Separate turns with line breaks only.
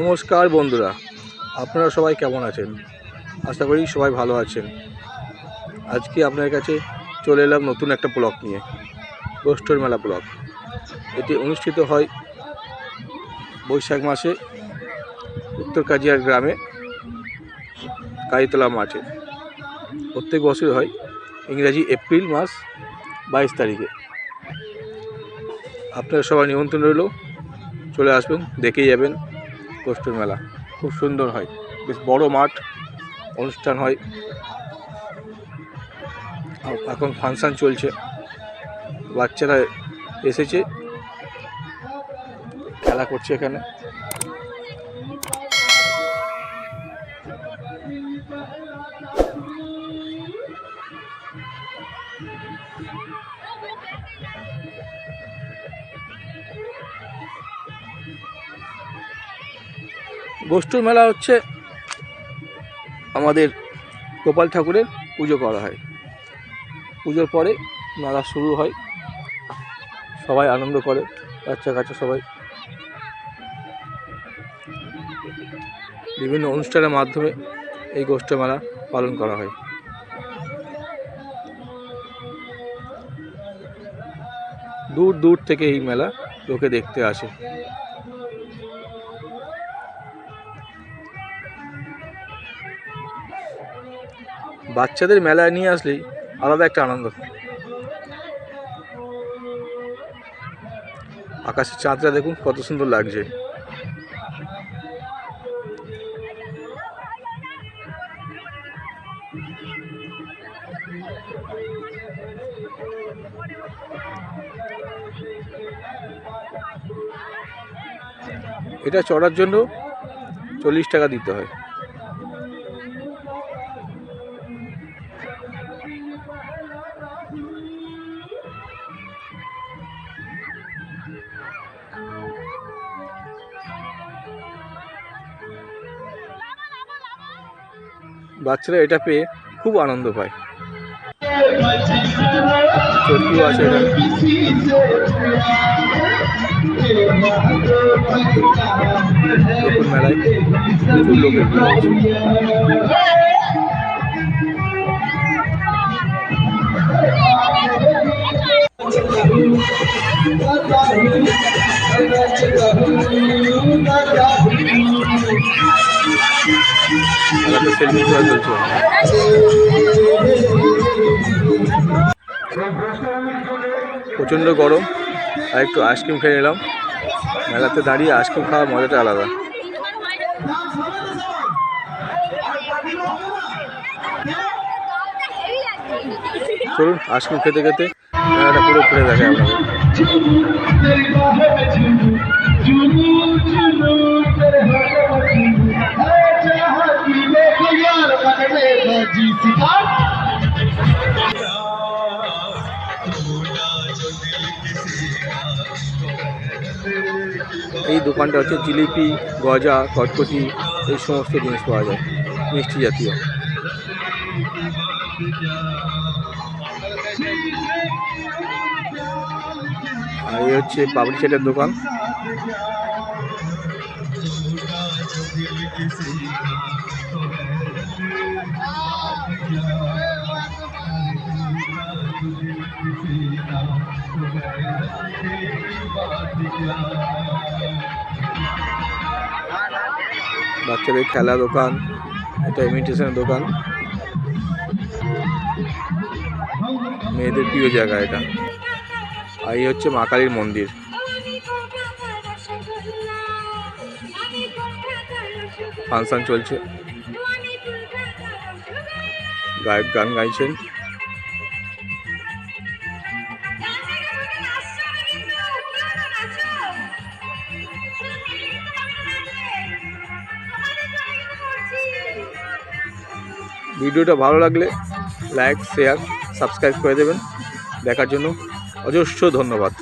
নমস্কার বন্ধুরা, আপনারা সবাই কেমন আছেন? আশা করি সবাই ভালো আছেন। আজকে আপনার কাছে চলে এলাম নতুন একটা ব্লক নিয়ে, গোষ্ঠর মেলা ব্লক এটি অনুষ্ঠিত হয় বৈশাখ মাসে উত্তর কাজিয়ার গ্রামে, কালীতলা মাঠে। প্রত্যেক বছর হয় ইংরাজি এপ্রিল মাস বাইশ তারিখে। আপনারা সবাই নিমন্ত্রণ রইল, চলে আসবেন, দেখেই যাবেন। গোষ্ঠীর মেলা। খুব সুন্দর হয়। বেশ বড় মাঠ, অনুষ্ঠান হয়। এখন ফাংশান চলছে। বাচ্চারা এসেছে। খেলা করছে এখানে। গোষ্ঠীর মেলা হচ্ছে আমাদের গোপাল ঠাকুরের পুজো করা হয়। পুজোর পরে মেলা শুরু হয়। সবাই আনন্দ করে বাচ্চা কাচ্চা সবাই। বিভিন্ন অনুষ্ঠানের মাধ্যমে এই গোষ্ঠী মেলা পালন করা হয়। দূর দূর থেকে এই মেলা লোকে দেখতে আসে। বাচ্চাদের মেলায় নিয়ে আসলেই আলাদা একটা আনন্দ। আকাশের চাঁদটা দেখুন, কত সুন্দর লাগছে। এটা চড়ার জন্য চল্লিশ টাকা দিতে হয়। বাচ্চারা এটা পেয়ে খুব আনন্দ পায়। চর্কিও আছে এখানে মেলায় প্রচুর লোকের ভিড় চলছে প্রচণ্ড গরম, আর একটু আইসক্রিম খেয়ে নিলাম। মেলাতে দাঁড়িয়ে আইসক্রিম খাওয়ার মজাটা আলাদা। চলুন, আইসক্রিম খেতে খেতে মেলাটা পুরো ঘুরে দেখে আপনাদের। এই দোকানটা হচ্ছে জিলিপি, গজা কটকটি এই সমস্ত জিনিস পাওয়া যায়, মিষ্টি জাতীয়। আর এই হচ্ছে পাপড়ি চাটের দোকান। বাচ্চাদের খেলা দোকান, এটা ইমিটেশনের দোকান। মেয়েদের প্রিয় জায়গা এটা। আর এই হচ্ছে মা কালীর মন্দির। ফাংশন চলছে। গায়ক গান গাইছেন। ভিডিওটা ভালো লাগলে লাইক শেয়ার সাবস্ক্রাইব করে দেবেন। দেখার জন্য অজস্র ধন্যবাদ।